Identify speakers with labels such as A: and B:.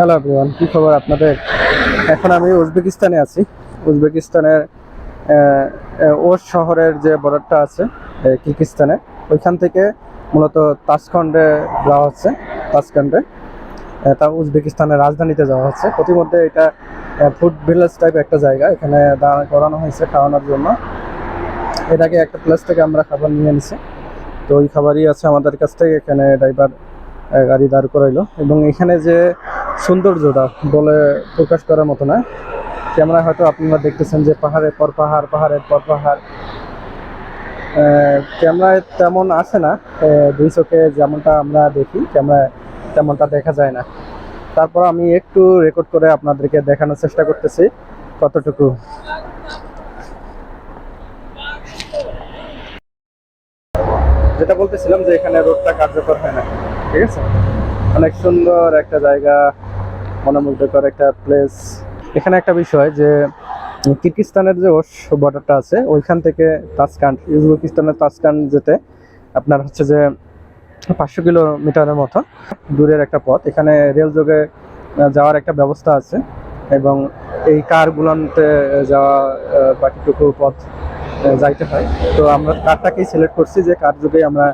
A: Hello everyone কি খবর আপনাদের? এখন আমি উজবেকিস্তানে আছি। উজবেকিস্তানের ওর শহরের যে বর্ডারটা আছে আহ, কিরগিস্তানে ওইখান থেকে মূলত তাসখণ্ডে যাওয়া হচ্ছে তাসখন্ডে আহ, তা উজবেকিস্তানের রাজধানীতে যাওয়া হচ্ছে। প্রতিমধ্যে এটা ফুড ভিলেজ টাইপ একটা জায়গা। এখানে দাঁড় করানো হয়েছে খাওয়ানোর জন্য। আগে একটা প্লেস থেকে আমরা খাবার নিয়ে নিছি তো ওই খাবারই আছে আমাদের কাছ থেকে। এখানে ড্রাইভার গাড়ি দাঁড় করাইলো। এবং এখানে যে সৌন্দর্যটা বলে প্রকাশ করার মতো না। ক্যামেরা হয়তো আপনারা দেখতেছেন যে পাহাড়ের পর পাহাড়, পাহাড়ের পর পাহাড়। ক্যামেরায় তেমন আসে না। দুই চোখে যেমনটা আমরা দেখি, ক্যামেরায় তেমনটা দেখা যায় না। তারপর আমি একটু রেকর্ড করে আপনাদেরকে দেখানোর চেষ্টা করতেছি, কতটুকু। যেটা বলতেছিলাম যে এখানে রোডটা কার্যকর হয় না, ঠিক আছে? অনেক সুন্দর একটা জায়গা। মনোমুগ্ধকর একটা প্লেস এখানে একটা বিষয় যে, কিরগিস্তানের যে ওস বর্ডারটা আছে, ওইখান থেকে তাসকান উজবেকিস্তানের তাসকান যেতে আপনার হচ্ছে যে পাঁচশো কিলোমিটারের মতো দূরের একটা পথ। এখানে রেল যোগে যাওয়ার একটা ব্যবস্থা আছে এবং এই কারগুলোতে যাওয়া বাকিটুকু পথ যাইতে হয়। তো আমরা কারটাকেই সিলেক্ট করছি যে কার যুগে আমরা